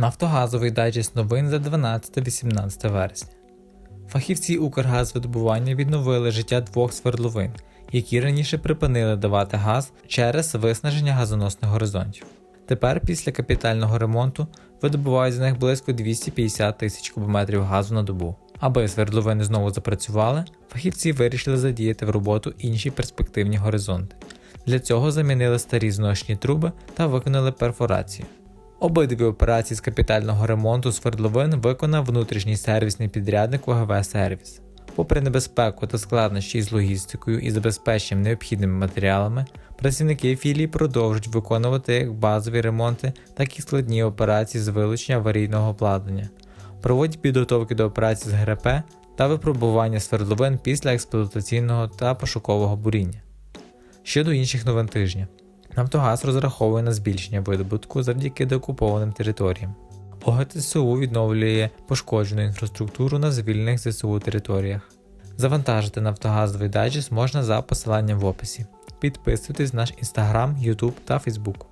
Нафтогазовий дайджест новин за 12-18 вересня. Фахівці Укргазвидобування відновили життя двох свердловин, які раніше припинили давати газ через виснаження газоносних горизонтів. Тепер, після капітального ремонту, видобувають з них близько 250 тисяч кубометрів газу на добу. Аби свердловини знову запрацювали, фахівці вирішили задіяти в роботу інші перспективні горизонти. Для цього замінили старі зношені труби та виконали перфорацію. Обидві операції з капітального ремонту свердловин виконав внутрішній сервісний підрядник ОГВ Сервіс. Попри небезпеку та складнощі з логістикою і забезпеченням необхідними матеріалами, працівники філії продовжують виконувати як базові ремонти, так і складні операції з вилучення аварійного обладнання, проводять підготовки до операцій з ГРП та випробування свердловин після експлуатаційного та пошукового буріння. Щодо інших новин тижня, Нафтогаз розраховує на збільшення видобутку завдяки деокупованим територіям. ОГТСУ відновлює пошкоджену інфраструктуру на звільнених ЗСУ територіях. Завантажити Нафтогазовий дайджест можна за посиланням в описі. Підписуйтесь на наш інстаграм, Ютуб та Фейсбук.